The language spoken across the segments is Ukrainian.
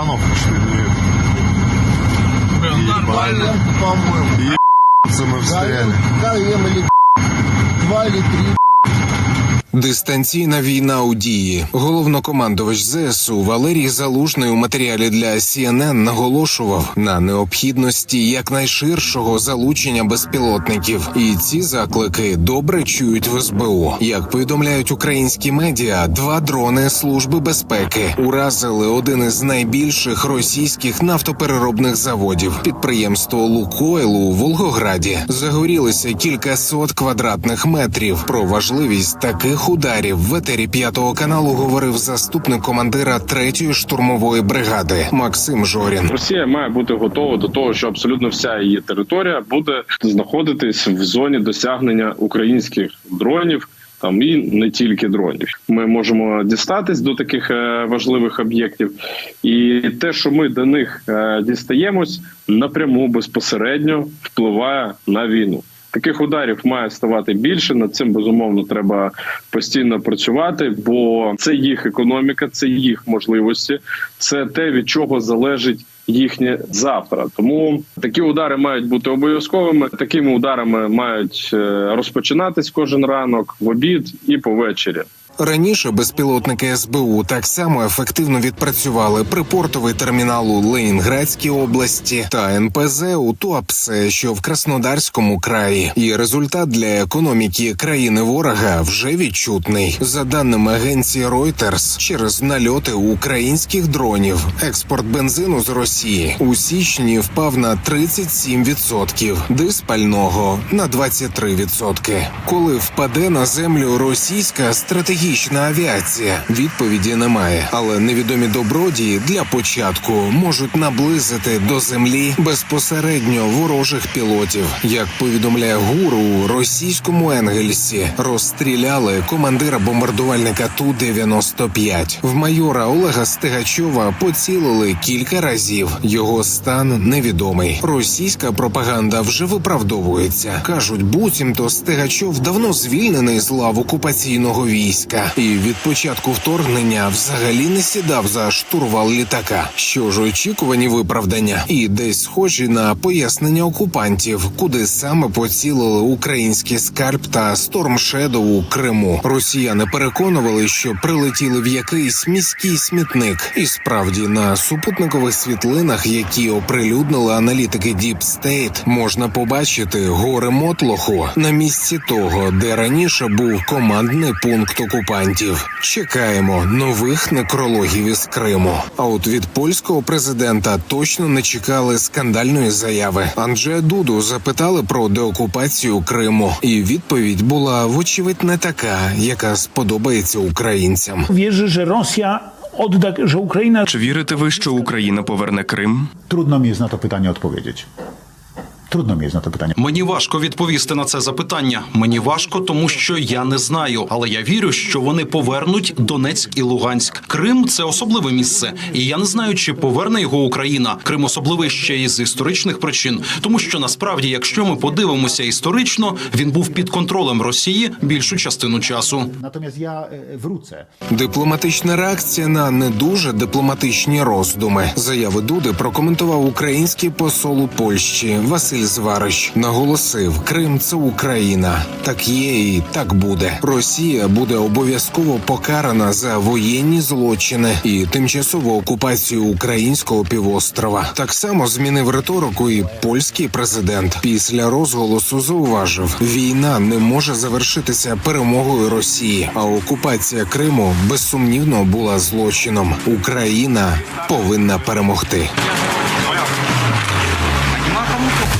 штанов швыряют. Нормально. По-моему. Ебаться мы стояли. КМ или два или три. Дистанційна війна у дії. Головнокомандувач ЗСУ Валерій Залужний у матеріалі для CNN наголошував на необхідності якнайширшого залучення безпілотників, і ці заклики добре чують в СБУ. Як повідомляють українські медіа, два дрони Служби безпеки уразили один із найбільших російських нафтопереробних заводів. Підприємство Лукойл у Волгограді загорілися кількасот квадратних метрів. Про важливість таких ударів в етері п'ятого каналу говорив заступник командира третьої штурмової бригади Максим Жорін. Росія має бути готова до того, що абсолютно вся її територія буде знаходитись в зоні досягнення українських дронів. Там і не тільки дронів. Ми можемо дістатись до таких е, важливих об'єктів, і те, що ми до них е, дістаємось, напряму безпосередньо впливає на війну. Таких ударів має ставати більше. Над цим безумовно треба постійно працювати, бо це їх економіка, це їх можливості, це те, від чого залежить їхнє завтра. Тому такі удари мають бути обов'язковими. Такими ударами мають е, розпочинатись кожен ранок, в обід і повечері. Раніше безпілотники СБУ так само ефективно відпрацювали припортовий термінал у Ленінградській області та НПЗ у Туапсе, що в Краснодарському краї. І результат для економіки країни ворога вже відчутний. За даними агенції Reuters, через нальоти українських дронів експорт бензину з Росії у січні впав на 37%, диспального на 23%. Коли впаде на землю російська стратегічна авіація, відповіді немає. Але невідомі добродії для початку можуть наблизити до землі безпосередньо ворожих пілотів. Як повідомляє гуру у російському Енгельсі, розстріляли командира бомбардувальника Ту 95 В майора Олега Стегачова поцілили кілька разів. Його стан невідомий. Російська пропаганда вже виправдовується. кажуть, буцімто Стегачов давно звільнений з лав окупаційного війська, і від початку вторгнення взагалі не сідав за штурвал літака. Що ж, очікувані виправдання, і десь схожі на пояснення окупантів, куди саме поцілили український скарб та Storm Shadow у Криму. Росіяни переконували, що прилетіли в якийсь міський смітник, і справді на супутникових світлинах, які оприлюднили аналітики Deep State, можна побачити гори Мотлоху на місці того, де раніше був командний пункт окупантів. Чекаємо нових некрологів із Криму. А от від польського президента точно не чекали скандальної заяви. Анджея Дуду запитали про деокупацію Криму, і відповідь була вочевидь не така, яка сподобається українцям. wierzy, że Rosja odda, że Ukraina. Чи вірите ви, що Україна поверне Крим? Trudno mi jest na to pytanie odpowiedzieć. Jest na to pytanie. Мені важко відповісти на це запитання. Мені важко, тому що я не знаю. Але я вірю, що вони повернуть Донецьк і Луганськ. Крим це особливе місце, і я не знаю, чи поверне його Україна. Крим особливий ще й з історичних причин, тому що насправді, якщо ми подивимося історично, він був під контролем Росії більшу частину часу. Natomiast ja e, wrócę. Дипломатична реакція на не дуже дипломатичні роздуми. Заяви Дуди прокоментував український посол у Польщі Василь Зварищ. Наголосив, Крим це Україна. Так є і так буде. Росія буде обов'язково покарана за воєнні злочини і тимчасову окупацію українського півострова. Так само змінив риторику і польський президент. Після розголосу зауважив, війна не може завершитися перемогою Росії, а окупація Криму безсумнівно була злочином. Україна повинна перемогти. I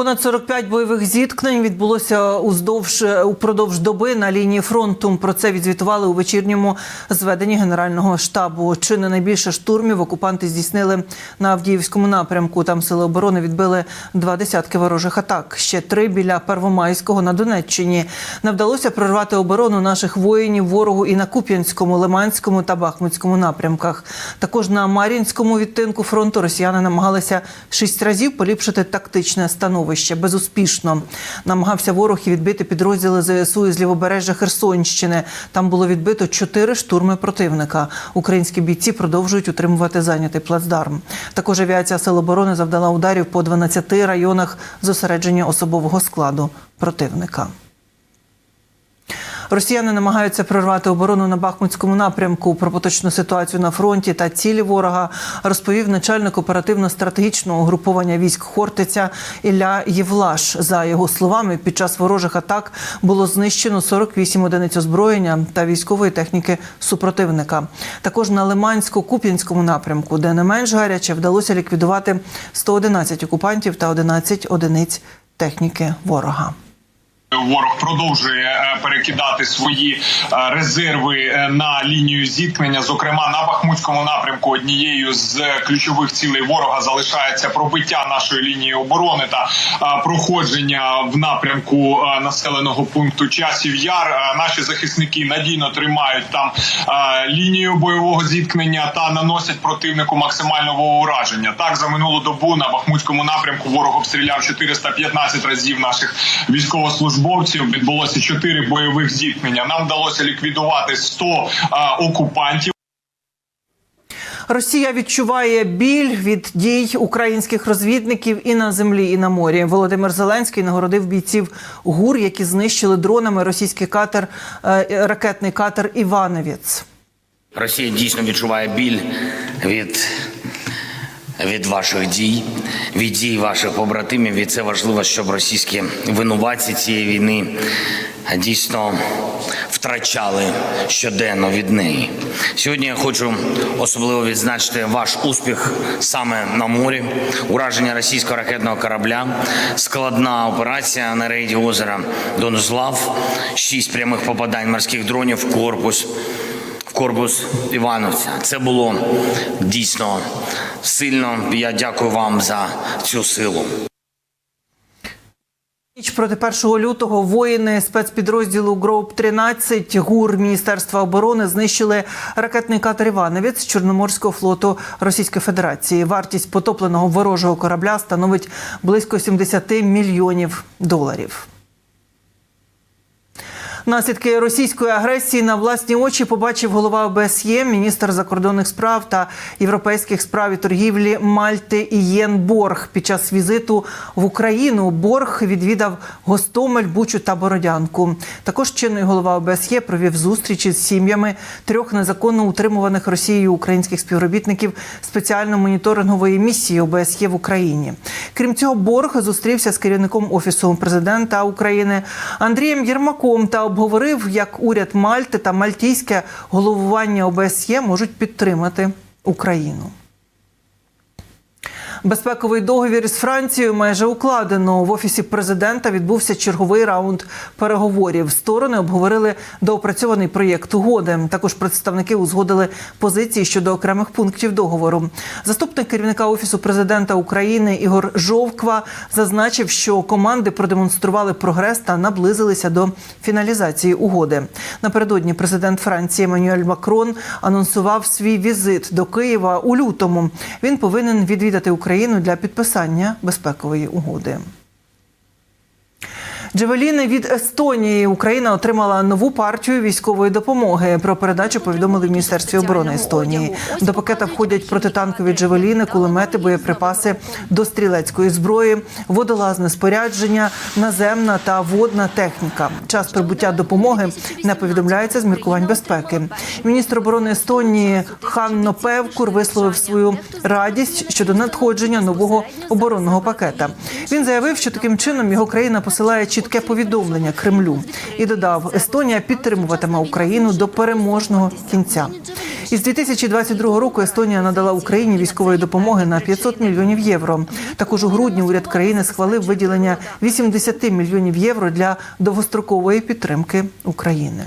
Понад 45 бойових зіткнень відбулося уздовж упродовж доби на лінії фронту. Про це відзвітували у вечірньому зведенні Генерального штабу. Чи не найбільше штурмів окупанти здійснили на Авдіївському напрямку. Там сили оборони відбили два десятки ворожих атак. Ще три біля Первомайського на Донеччині. Не вдалося прорвати оборону наших воїнів ворогу і на Куп'янському, Лиманському та Бахмутському напрямках. Також на Мар'їнському відтинку фронту росіяни намагалися шість разів поліпшити тактичне становище безуспішно. Намагався ворог і відбити підрозділи ЗСУ із лівобережжя Херсонщини. Там було відбито чотири штурми противника. Українські бійці продовжують утримувати зайнятий плацдарм. Також авіація Сил оборони завдала ударів по 12 районах зосередження особового складу противника. Росіяни намагаються прорвати оборону на Бахмутському напрямку. Про поточну ситуацію на фронті та цілі ворога розповів начальник оперативно-стратегічного угруповання військ Хортиця Ілля Євлаш. За його словами, під час ворожих атак було знищено 48 одиниць озброєння та військової техніки супротивника. Також на Лимансько-Куп'янському напрямку, де не менш гаряче, вдалося ліквідувати 111 окупантів та 11 одиниць техніки ворога. Ворог продовжує е, перекидати свої е, резерви е, на лінію зіткнення. Зокрема, на Бахмутському напрямку однією з ключових цілей ворога залишається пробиття нашої лінії оборони та проходження в напрямку населеного пункту часів яр. Наші захисники надійно тримають там лінію бойового зіткнення та наносять противнику максимального ураження. Так за минулу добу на Бахмутському напрямку ворог обстріляв 415 разів наших військовослужбовців. Відбулося 4 бойових зіткнення. Нам вдалося ліквідувати 100 е, окупантів. Росія відчуває біль від дій українських розвідників і на землі, і на морі. Володимир Зеленський нагородив бійців ГУР, які знищили дронами російський катер, е, ракетний катер Івановець. Росія дійсно відчуває біль від, від ваших дій, від дій ваших побратимів. І це важливо, щоб російські винуватці цієї війни дійсно втрачали щоденно від неї. Сьогодні я хочу особливо відзначити ваш успіх саме на морі, ураження російського ракетного корабля, складна операція на рейді озера Донузлав, шість прямих попадань морських дронів корпус корпус Івановця. Це було дійсно сильно. Я дякую вам за цю силу. Ніч проти 1 лютого воїни спецпідрозділу ГРОУП 13 ГУР Міністерства оборони знищили ракетний катер Івановець Чорноморського флоту Російської Федерації. Вартість потопленого ворожого корабля становить близько 70 мільйонів доларів. Наслідки російської агресії на власні очі побачив голова ОБСЄ, міністр закордонних справ та європейських справ і торгівлі Мальти Ієн Борг. Під час візиту в Україну Борг відвідав Гостомель, Бучу та Бородянку. Також чинний голова ОБСЄ провів зустрічі з сім'ями трьох незаконно утримуваних Росією українських співробітників спеціально-моніторингової місії ОБСЄ в Україні. Крім цього, Борг зустрівся з керівником офісу президента України Андрієм Єрмаком та обговорив, як уряд Мальти та мальтійське головування ОБСЄ можуть підтримати Україну. Безпековий договір з Францією майже укладено. В офісі президента відбувся черговий раунд переговорів. Сторони обговорили доопрацьований проєкт угоди. Також представники узгодили позиції щодо окремих пунктів договору. Заступник керівника офісу президента України Ігор Жовква зазначив, що команди продемонстрували прогрес та наблизилися до фіналізації угоди. Напередодні президент Франції Еммануель Макрон анонсував свій візит до Києва у лютому. Він повинен відвідати Україну для підписання безпекової угоди. Джевеліни від Естонії Україна отримала нову партію військової допомоги. Про передачу повідомили в міністерстві оборони Естонії. До пакета входять протитанкові джевеліни, кулемети, боєприпаси до стрілецької зброї, водолазне спорядження, наземна та водна техніка. Час прибуття допомоги не повідомляється з міркувань безпеки. Міністр оборони Естонії Ханно Певкур висловив свою радість щодо надходження нового оборонного пакета. Він заявив, що таким чином його країна посилає чітке повідомлення Кремлю і додав, Естонія підтримуватиме Україну до переможного кінця. Із 2022 року Естонія надала Україні військової допомоги на 500 мільйонів євро. Також у грудні уряд країни схвалив виділення 80 мільйонів євро для довгострокової підтримки України.